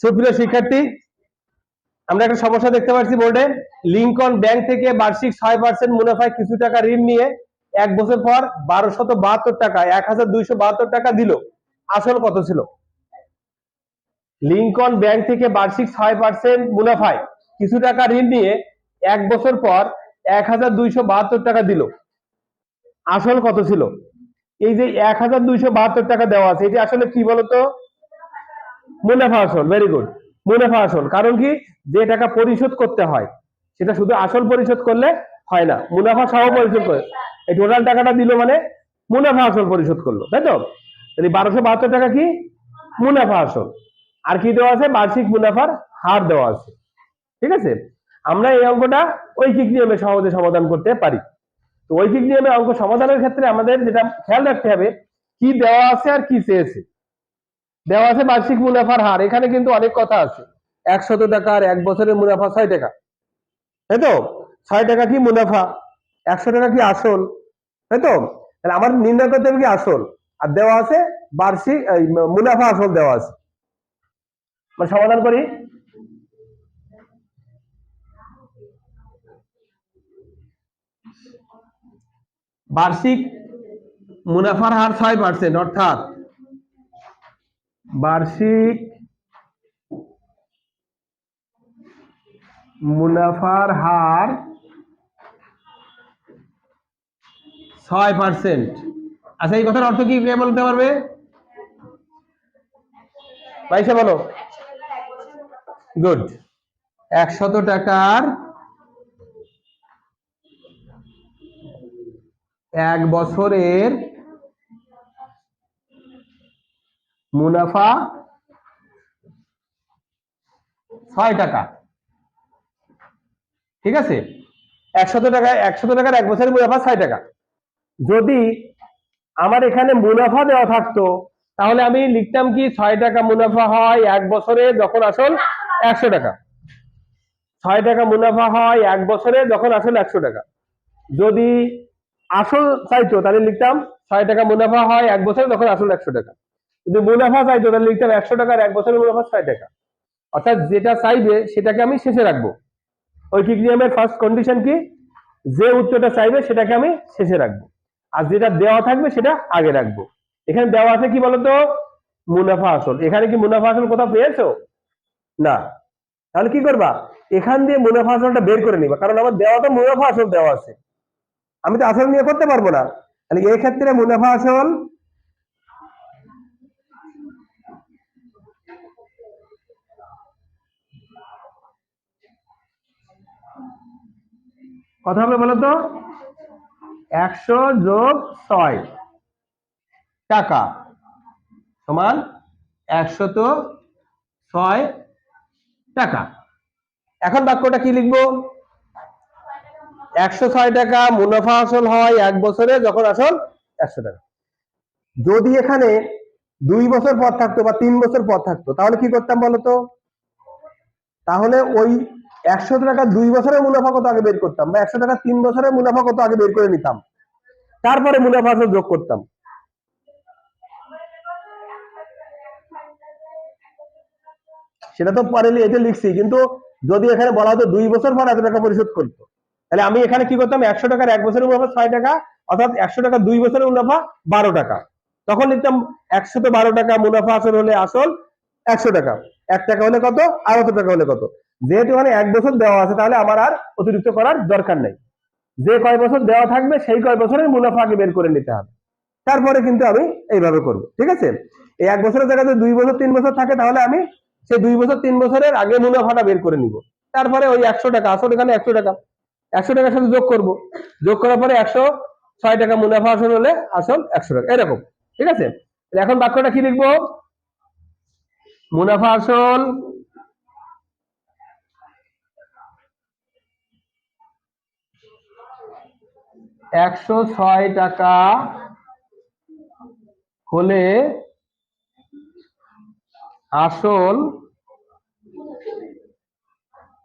সুপ্রিয় শিক্ষার্থী, আমরা একটা সমস্যা দেখতে পাচ্ছি বোর্ডে। লিঙ্কন ব্যাংক থেকে বার্ষিক ছয় পার্সেন্ট মুনাফায় কিছু টাকা ঋণ নিয়ে এক বছর পর বারোশত বাহাত্তর টাকা এক হাজার দুইশো বাহাত্তর টাকা দিল। আসল কত ছিল? লিঙ্কন ব্যাংক থেকে বার্ষিক ছয় পার্সেন্ট মুনাফায় কিছু টাকা ঋণ নিয়ে এক বছর পর এক হাজার দুইশো বাহাত্তর টাকা দিল। আসল কত ছিল? এই যে এক হাজার দুইশো বাহাত্তর টাকা দেওয়া আছে, এটি আসলে কি বলতো? মুনাফা আসল ভেরি গুড মুনাফা আসল, কারণ কি? যে টাকা পরিশোধ করতে হয়, সেটা শুধু আসল পরিশোধ করলে হয় না। মুনাফা সহ পরিশোধ করে, এই টোটাল টাকাটা দিল মানে মুনাফা আসল পরিশোধ করল, তাই তো? তাহলে বারোশো বাহাত্তর টাকা কি? মুনাফা আসল। আর কি দেওয়া আছে? বার্ষিক মুনাফার হার দেওয়া আছে। ঠিক আছে? আমরা এই অঙ্কটা ঐকিক নিয়মে সহজে সমাধান করতে পারি। তো ঐকিক নিয়মে অঙ্ক সমাধানের ক্ষেত্রে আমাদের যেটা খেয়াল রাখতে হবে, কি দেওয়া আছে আর কি চেয়েছে। দেওয়া আছে বার্ষিক মুনাফার হার। এখানে কিন্তু অনেক কথা আছে। একশত টাকার এক বছরের মুনাফা ছয় টাকা। তাই তো? ছয় টাকা কি মুনাফা? একশো টাকা কি আসল? তাই তো? আমার নির্ণয় করতে হবে কি আসল? আর দেওয়া আছে বার্ষিক মুনাফা আসল দেওয়া আছে। সমাধান করি। বার্ষিক মুনাফার হার ছয় পার্সেন্ট অর্থাৎ বার্ষিক মুনাফার হার ছয় পার্সেন্ট আচ্ছা এই কথার অর্থ কি বলতে পারবে? পয়সা বলো। গুড একশত টাকার এক বছরের মুনাফা ছয় টাকা। ঠিক আছে? একশত টাকা, একশত টাকার এক বছরের মুনাফা ছয় টাকা। যদি আমার এখানে মুনাফা দেওয়া থাকতো, তাহলে আমি লিখতাম কি ছয় টাকা মুনাফা হয় এক বছরে যখন আসল একশো টাকা। ছয় টাকা মুনাফা হয় এক বছরে যখন আসল একশো টাকা। যদি আসল চাইতো, তাহলে লিখতাম ছয় টাকা মুনাফা হয় এক বছরে তখন আসল একশো টাকা। যদি মুনাফা চাইতো তাহলে লিখতে হবে একশো টাকার এক বছরের মুনাফা ছয় টাকা। অর্থাৎ যেটা চাইবে সেটাকে আমি শেষে রাখব। ঐকিক নিয়মের ফার্স্ট কন্ডিশন কি? যে উত্তরটা চাইবে সেটাকে আমি শেষে রাখব। আর যেটা দেওয়া থাকবে সেটা আগে রাখব। এখানে দেওয়া আছে কি বলতো? মুনাফা আসল। এখানে কি মুনাফা আসল কোথাও পেয়েছ? না। তাহলে কি করবা? এখান দিয়ে মুনাফা আসলটা বের করে নিবা। কারণ আমার দেওয়া তো মুনাফা আসল দেওয়া আছে। আমি তো আসল নিয়ে করতে পারব না। তাহলে এই ক্ষেত্রে মুনাফা আসল কথা হবে বলো তো? একশো যোগ ছয়। টাকা। সমান একশত ছয় টাকা। এখন বাক্যটা কি লিখব? একশো ছয় টাকা মুনাফা আসল হয় এক বছরে যখন আসল একশো টাকা। যদি এখানে দুই বছর পর থাকতো বা তিন বছর পর থাকতো, তাহলে কি করতাম বলতো তাহলে ওই একশো টাকা দুই বছরের মুনাফা কত আগে বের করতাম? বা একশো টাকা তিন বছরের মুনাফা কত আগে বের করে নিতাম? তারপরে মুনাফা যোগ করতাম। সেটা তো পরে এটা লিখছি, কিন্তু যদি এখানে বলা হতো দুই বছর পর এত টাকা পরিশোধ করতো, তাহলে আমি এখানে কি করতাম? একশো টাকার এক বছরের মুনাফা ছয় টাকা, অর্থাৎ একশো টাকা দুই বছরের মুনাফা বারো টাকা। তখন লিখতাম একশো বারো টাকা মুনাফা আসল হলে আসল একশো টাকা। এক টাকা হলে কত? কত টাকা হলে কত? যেহেতু এখানে এক বছর দেওয়া আছে, তাহলে আমার আর অতিরিক্ত করার দরকার নেই। যে কয় বছর দেওয়া থাকবে, সেই কয় বছরের মুনাফা আগে বের করে নিতে হবে। তারপরে কিন্তু আমি এইভাবে করব, ঠিক আছে? এই এক বছরের জায়গাতে দুই বছর, তিন বছর থাকে, তাহলে আমি সেই দুই বছর, তিন বছরের আগে মুনাফাটা বের করে নিব। তারপরে ওই একশো টাকা আসল এখানে একশো টাকা। একশো টাকার সাথে যোগ করব। যোগ করার পরে একশো ছয় টাকা মুনাফা আসল হলে আসল একশো টাকা, এরকম, ঠিক আছে? এখন বাক্যটা কি লিখব? মুনাফা আসল একশো ছয় টাকা হলে আসল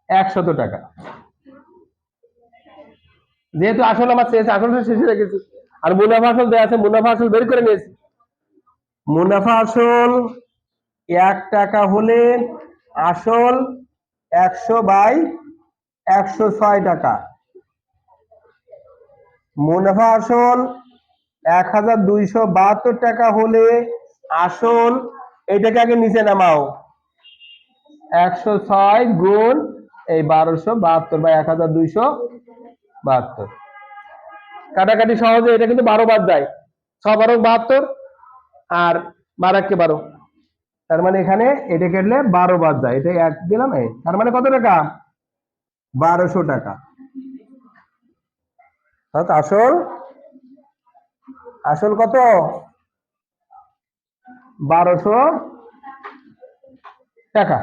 একশত টাকা। যেহেতু আসল আমার শেষ আসলটা শেষে রেখেছি আর মুনাফা আসল দেওয়া আছে, মুনাফা আসল বের করে নিয়েছি। মুনাফা আসল এক টাকা হলে আসল একশো বাই একশো ছয় টাকা। মুনাফা আসল এক হাজার দুইশো বাহাত্তর টাকা হলে আসল এটাকে আগে নিচে নামাও। একশো ছয় গুণ এই বারোশো বাহাত্তর বা এক হাজার দুইশো বাহাত্তর। কাটাকাটি সহজে এটা কিন্তু বারো বাদ যায়। ছ বারো বাহাত্তর আর বারো এককে বারো। তার মানে এখানে এটা কেটলে বারো বাদ যায়। এটা এক দিলাম তার মানে কত টাকা? বারোশো টাকা। অর্থাৎ আসল আসল কত? বারোশো টাকা।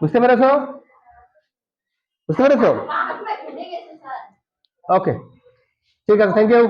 বুঝতে পেরেছ? বুঝতে পেরেছ? ওকে ঠিক আছে থ্যাংক ইউ